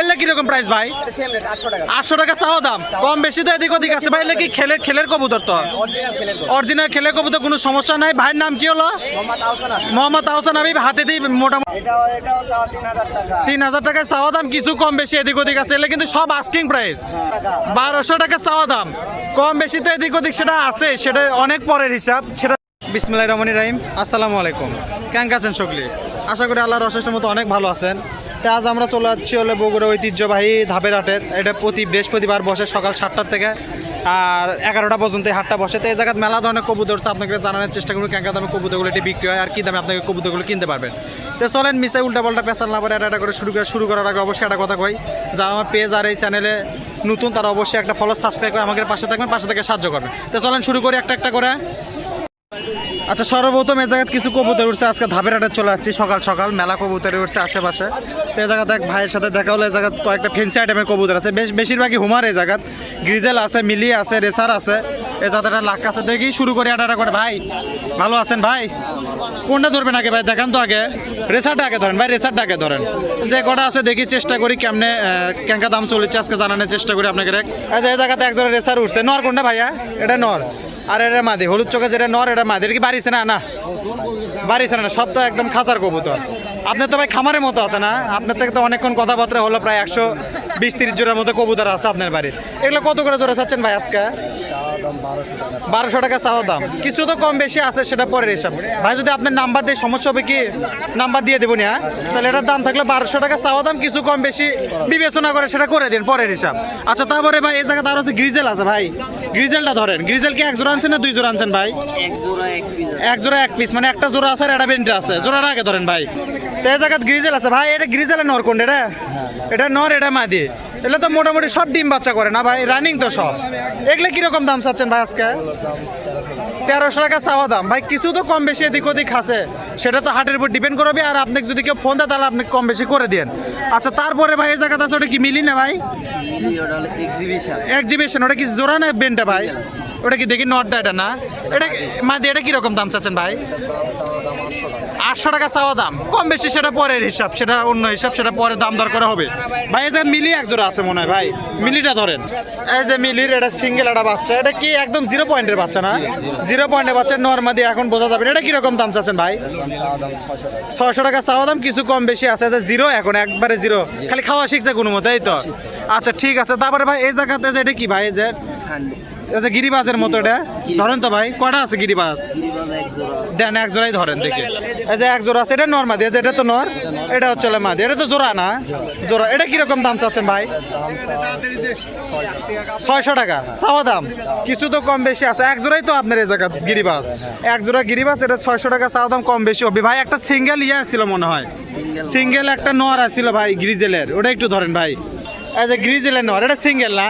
এলে কীরকম প্রাইস ভাই? আটশো টাকা। চাওয়া দাম? কম বেশি তো এদিক ওদিক আছে। ভাই এলে কি খেলে খেলের কবুতর তো? অরিজিনাল খেলের গরু। খেলে কবুতর কোনো সমস্যা নাই। ভাইয়ের নাম কি হলো? মোহাম্মদ আহসান আহসান হাতে দিই মোটামুটি তিন হাজার টাকা। টাকায় চাওয়া দাম কিছু কম বেশি এদিক ওদিক আছে। এলে কিন্তু সব আস্কিং প্রাইস বারোশো টাকা চাওয়া দাম। কম বেশি তো এদিক ওদিক সেটা আছে। সেটা অনেক পরের হিসাব। সেটা বিসমিল্লাহ রহমানি রাহিম। আসসালামু আলাইকুম। কেমন আছেন সকলে আশা করি আল্লাহর অশেষ মতো অনেক ভালো আছেন। তো আজ আমরা চলে যাচ্ছি হলো বগুড়া ঐতিহ্যবাহী ধাপের হাটে। এটা প্রতি বৃহস্পতিবার বসে সকাল সাতটার থেকে আর এগারোটা পর্যন্ত এই হাটটা বসে। তো এই জায়গায় মেলা ধরনের কবুতর আপনাকে জানানোর চেষ্টা করুন কেন দামে কবুতরগুলো এটি বিক্রি হয় আর কি দামে আপনাকে কবুতরগুলো কিনতে পারবেন। তো চলেন মিসাই উল্টা পাল্টা পেশাল না পারে এটা করে শুরু করে শুরু করার আগে অবশ্যই একটা কথা কই, যারা আমার পেজ আর এই চ্যানেলে নতুন, তারা অবশ্যই একটা ফলো সাবস্ক্রাইব করে আমাদের পাশে থাকবেন, পাশে থেকে সাহায্য করবেন। তো চলেন শুরু করি একটা একটা করে। আচ্ছা সর্বপ্রথম এই জায়গায় কিছু কবুতর উঠছে। আজকে ধাপের হাটে চলে যাচ্ছি সকাল সকাল মেলা কবুতর উঠছে আশেপাশে। তো এই জায়গাতে এক ভাইয়ের সাথে দেখা হলো এই জায়গায় কয়েকটা ফেন্সি আইটেমের কবুতর আছে। বেশ, বেশিরভাগই হুমার এই জায়গাত। গ্রিজেল আছে, মিলি আছে, রেসার আছে। এই জায়গাতে একটা লাখ আছে। দেখি শুরু করি, আটা করে। ভাই, ভালো আছেন ভাই? কোনটা ধরবেন আগে ভাই? দেখান তো আগে। রেসারটা আগে ধরেন ভাই, রেসারটা আগে ধরেন। যে কটা আছে, দেখি চেষ্টা করি কেমনে কেঙ্কা দাম চলেছে। আজকে জানানোর চেষ্টা করি আপনাকে যে এই জায়গাতে একজনের রেসার উঠছে। নর কোনটা ভাইয়া? এটা নর। আর এটা মাদি, হলুদ চোখে যেটা নর, এটা মাদি। এটা কি বাড়িছে না? না। বাড়িছে না সব তো একদম খাঁচার কবুতর। আপনার তো ভাই খামারের মতো আছে না? আপনার থেকে তো অনেকক্ষণ কথাবার্তা হলো, প্রায় একশো বিশ, তিরিশ জোড়ার মতো কবুতর আছে আপনার বাড়ির এগুলো কত করে জোড়া চাচ্ছেন ভাই আজকে? বারোশো টাকা। চাওয়া দাম। কিছু তো কম বেশি আছে সেটা পরের হিসাব। ভাই যদি আপনার নাম্বার দিয়ে সমস্যা হবে কি? নাম্বার দিয়ে দেবো না তাহলে এটার দাম থাকলে বারোশো টাকা চাওয়া দাম কিছু কম বেশি বিবেচনা করে সেটা করে দিন পরের হিসাব। আচ্ছা তারপরে ভাই এই জায়গাতে আরও আছে গ্রিজেল আছে ভাই। গ্রিজেলটা ধরেন গ্রিজেল কি এক জোড়া আনছেন না দুই জোড়া আনছেন ভাই? এক জোড়া এক পিস এক জোড়া এক পিস মানে একটা জোড়া আছে আর একটা বেন্টে আছে। জোড়াটা আগে ধরেন ভাই। তো এই জায়গাত গ্রিজেল আছে। ভাই এটা গ্রিজেলের নর কোন এটা এটা নর এটা মাদি। এগুলো তো মোটামুটি সব ডিম বাচ্চা করে না ভাই? রানিং তো সব। এগুলো কীরকম দাম চাচ্ছেন ভাই আজকে? তেরোশো টাকা চাওয়া দাম। ভাই কিছু তো কম বেশি এদিক ওদিক আছে। সেটা তো হাটের উপর ডিপেন্ড করবে। আর আপনাকে যদি কেউ ফোন দেয় তাহলে আপনি কম বেশি করে দেন আচ্ছা তারপরে ভাই এই জায়গাতে আছে ওটা কি মিলি না ভাই? এক্সিবিশন ওটা কি জোড়া না বেনটা ভাই? ওটা কি দেখি নটটা এটা না? এটা মাদি এটা কীরকম দাম চাচ্ছেন ভাই? আটশো টাকা চাওয়া দাম। কম বেশি সেটা পরের হিসাব, সেটা অন্য হিসাব, সেটা পরে দাম দর করা হবে। ভাই, এই যে মিলি এক জোড়া আছে মনে হয়, ভাই। মিলিটা ধরেন। এই যে মিলির, এটা সিঙ্গেল একটা বাচ্চা। এটা কি একদম জিরো পয়েন্টের বাচ্চা না? জিরো পয়েন্টের বাচ্চা নর্মাদি এখন বোঝা যাবে। এটা কীরকম দাম চাচ্ছেন ভাই? ছয়শো টাকা চাওয়া দাম, কিছু কম বেশি আছে যে জিরো এখন, একবারে জিরো খালি খাওয়া শিখছে কোনো মতো এই তো। আচ্ছা ঠিক আছে। তারপরে ভাই, এই জায়গাতে যে এটা কি ভাই, এই যে? এই যে গিরিবাজের মতো এটা। ধরেন তো ভাই কটা আছে আছে। দেন এক জোড়াই ধরেন দেখি। যে এক জোড়া আছে এটা নর মাদি এটা তো নর এটা হচ্ছে মাদি। এটা তো জোড়া না? জোড়া। এটা কীরকম দাম চাচ্ছেন ভাই? ছয়শো টাকা। চাওয়া দাম? কিছু তো কম বেশি আছে। এক জোড়াই তো আপনার এই জায়গা গিরিবাস। এক জোড়া গিরিবাস এটা ছয়শো টাকা চাওয়া দাম কম বেশি হবে। ভাই একটা সিঙ্গেল ইয়ে ছিল মনে হয়। সিঙ্গেল একটা নর আছিল ভাই গ্রিজেলের। ওটা একটু ধরেন ভাই। এই যে গ্রিজেলের নর এটা সিঙ্গেল না?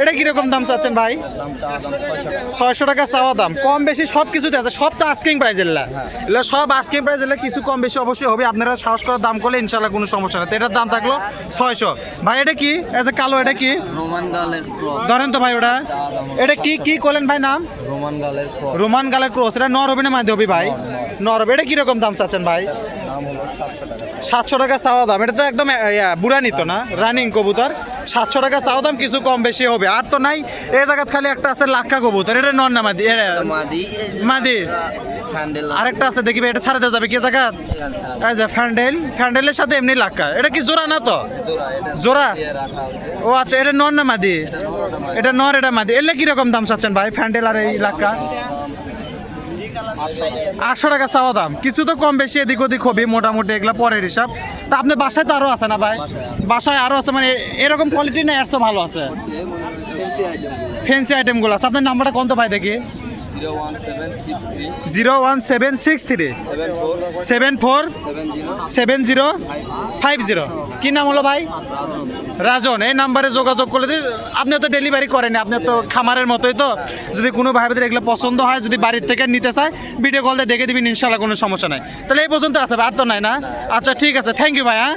এটা কীরকম দাম চাচ্ছেন ভাই? ছয়শো টাকা। চাওয়া দাম। কম বেশি সব কিছুতে আছে সব তো আস্কিং প্রাইস এলা এগুলো সব আস্কিং প্রাইস এলে কিছু কম বেশি অবশ্যই হবে। আপনারা সাহস করার দাম করলে ইনশাল্লাহ কোনো সমস্যা নেই। তো এটার দাম থাকল ছয়শো। ভাই এটা কি? এজ এ কালো এটা কি? ধরেন তো ভাই ওটা। এটা কি? কি করলেন ভাই নাম? রোমান গালের ক্রস রোমান গালের ক্রোস এটা নর হবে না হবে ভাই? নর হবে এটা কীরকম দাম চাচ্ছেন ভাই? সাতশো টাকা চাওয়া। দাম। এটা তো একদম আহ, ইয়া, বুড়া নিত না? রানিং কবুতর। সাতশো টাকা চাওয়া দাম কিছু কম বেশি হবে। আর তো নাই এই জায়গাত খালি একটা আছে লাক্কা কবুতর। এটা নর না মাদি এ, মাদি আরেকটা আছে দেখবি এটা ছাড়াতে যাবে কি জায়গা এই যে ফ্যান্ডেল ফ্যান্ডেলের সাথে এমনি লাক্কা। এটা কি জোড়া না তো? জোড়া ও আচ্ছা এটা নর না মাদি? এটা নর এটা মাদি। এলে কীরকম দাম চাচ্ছেন ভাই ফ্যান্ডেল আর এই লাক্কা? আটশো টাকা চাওয়া দাম। কিছু তো কম বেশি এদিক ওদিক হবে মোটামুটি এগুলো পরের হিসাব। তা আপনি বাসায় তো আরও আছে না ভাই? বাসায় আরও। আছে মানে এরকম কোয়ালিটি না এর ভালো আছে। ফ্যান্সি আইটেম ফ্যান্সি আইটেমগুলো আছে। আপনার নাম্বারটা কোন তো ভাই দেখি? Zero one seven six three seven four seven zero five zero কি নাম হলো ভাই? রাজন। এই নাম্বারে যোগাযোগ করলে আপনি তো ডেলিভারি করেন আপনি তো খামারের মতোই তো। যদি কোনো ভাই বোনের এগুলো পছন্দ হয়, যদি বাড়ির থেকে নিতে চায় ভিডিও কল দিয়ে দেখে দিবেন ইনশাল্লাহ কোনো সমস্যা নাই। তাহলে এই পর্যন্ত আছে, আর তো নাই না? আচ্ছা ঠিক আছে। থ্যাংক ইউ ভাই হ্যাঁ?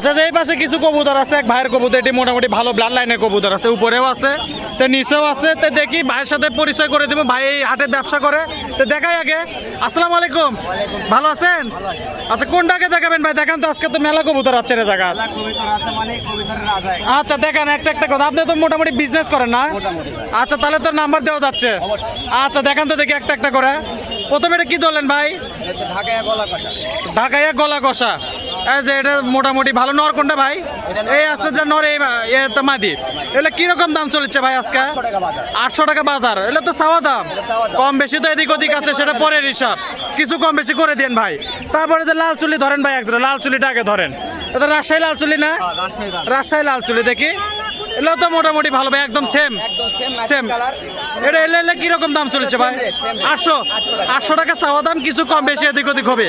আচ্ছা যে এই পাশে কিছু কবুতর আছে এক ভাইয়ের কবুতর এটি মোটামুটি ভালো ব্লাড লাইনের কবুতর আছে উপরেও আছে তো নিচেও আছে তো দেখি ভাইয়ের সাথে পরিচয় করে দেবো ভাই এই হাটে ব্যবসা করে তো দেখাই আগে। আসসালামু আলাইকুম। ভালো আছেন? আচ্ছা কোনটাকে দেখাবেন ভাই? দেখান তো আজকে তো মেলা কবুতর আছে রে জায়গা আচ্ছা দেখেন একটা একটা কথা। আপনি তো মোটামুটি বিজনেস করেন না? আচ্ছা তাহলে তো নাম্বার দেওয়া যাচ্ছে। আচ্ছা দেখান তো দেখি একটা একটা করে। প্রথমে এটা কি ধরলেন ভাই? ঢাকায় গলা কষা ঢাকাইয়া গলা কষা যে এটা মোটামুটি ভালো। নর কোনটা ভাই? এই আস্তে যে নর এই মাদি। এগুলো কীরকম দাম চলেছে ভাই আজকে? আটশো টাকা বাজার। এগুলো তো চাওয়া দাম। কম বেশি তো এদিক ওদিক আছে সেটা পরের হিসাব। কিছু কম বেশি করে দেন ভাই। তারপরে যে লাল চুলি ধরেন ভাই একজোড়া লাল চুলিটা আগে ধরেন। এটা রাজশাহী লাল চুলি না? রাজশাহী লাল চুলি। দেখি। এগুলো তো মোটামুটি ভালো ভাই একদম সেম সেম এটা এলে এলে কীরকম দাম চলেছে ভাই? আটশো আটশো টাকা চাওয়া দাম কিছু কম বেশি এদিক ওদিক হবে।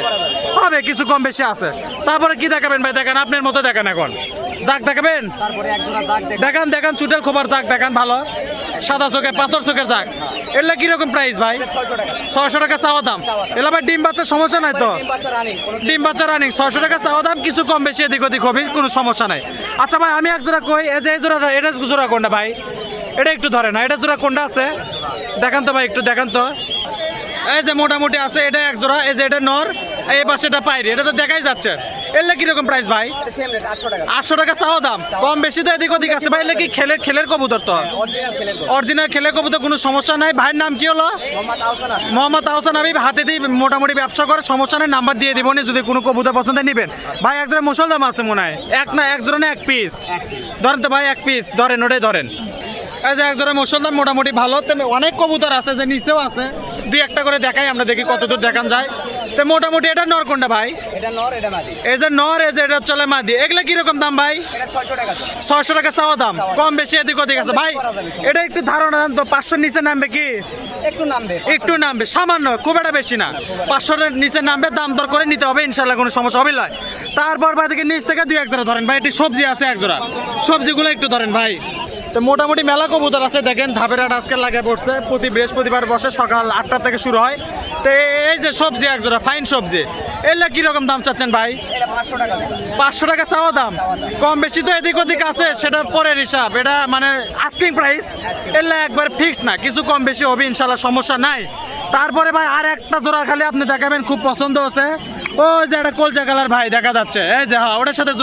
হবে কিছু কম বেশি আছে। তারপরে কি দেখাবেন ভাই? দেখেন আপনার মতো দেখেন এখন। যাক দেখাবেন? জোড়া দেখান। দেখান চুটেল খোবার যাক দেখান ভালো। সাদা চোখের পাথর চোখের যাক। এগুলো কীরকম প্রাইস ভাই? ছয়শো টাকা। চাওয়া দাম। এগুলো ভাই ডিম বাচ্চার সমস্যা নাই তো? ডিম বাচ্চা রানিং। ছয়শো টাকা চাওয়া দাম কিছু কম বেশি এদিক ওদিক হবে কোনো সমস্যা নাই। আচ্ছা ভাই আমি এক জোড়া কই? এই যে এই জোড়াটা এটা জোড়া কোনটা ভাই? এটা একটু ধরে না এটা জোড়া কোনটা আছে? দেখান তো ভাই, একটু দেখান তো। এই যে মোটামুটি আছে, এটা এক জোড়া, এই যে এটা নর এই পাশে এটা পাইরি, এটা তো দেখাই যাচ্ছে। এলে কীরকম প্রাইস ভাই? আটশো টাকা চাওয়া দাম, কম বেশি তো এদিক ওদিক আছে। ভাই এলে কি খেলের খেলের কবুতর তো? অরিজিনাল খেলে খেলের কবুতর কোনো সমস্যা নাই। ভাইয়ের নাম কি হলো? মোহাম্মদ আহসান হাবিব। হাতে দিয়ে মোটামুটি ব্যবসা করে, সমস্যা নেই নাম্বার দিয়ে দিব যদি কোনো কবুতর পছন্দ নেবেন। ভাই, এক জোড়া মুসলদাম আছে মনে হয়। এক না, এক জোড়া না, এক পিস ধরেন তো ভাই, এক পিস ধরেন, ওটাই ধরেন। এই যে এক জোড়া মুসলদাম মোটামুটি ভালো। তেমনি অনেক কবুতর আছে যে নিচেও আছে। দুই একটা করে দেখাই আমরা দেখি কতদূর দেখান যায়। তো মোটামুটি এটা নর কোনটা ভাই? এই যে নর এই যে এটা চলে মাদি। এগুলা কীরকম দাম ভাই? ছয়শো টাকা চাওয়া দাম। কম বেশি এদিক ওদিক আছে। ভাই এটা একটু ধারণা দেন তো পাঁচশোর নিচে নামবে কি? একটু নামবে একটু নামবে সামান্য খুব একটা বেশি না। পাঁচশোর নিচে নামবে দাম দর করে নিতে হবে ইনশাল্লাহ কোনো সমস্যা হবে না তারপর ভাই থেকে নিচ থেকে দুই এক জোড়া ধরেন। ভাই একটি সবজি আছে এক জোড়া সবজিগুলো একটু ধরেন ভাই। তো মোটামুটি মেলা কবুতর আছে, দেখেন ধাপের হাট আজকে লাগে পড়ছে প্রতি বৃহস্পতিবার বসে সকাল আটটা থেকে শুরু হয়। তো এই যে সবজি এক জোড়া ফাইন সবজি, এগুলা কীরকম দাম চাচ্ছেন ভাই? পাঁচশো টাকা চাওয়া দাম। কম বেশি তো এদিক ওদিক আছে, সেটা পরের হিসাব। এটা মানে আস্কিং প্রাইস এলে একবার ফিক্সড না, কিছু কম বেশি হবে ইনশাল্লাহ সমস্যা নাই। তারপরে ভাই আর একটা জোড়া খালি আপনি দেখাবেন, খুব পছন্দ হচ্ছে ও যে একটা কলচা কালার ভাই, দেখা যাচ্ছে। এই যে হ্যাঁ ওটার সাথে জোড়া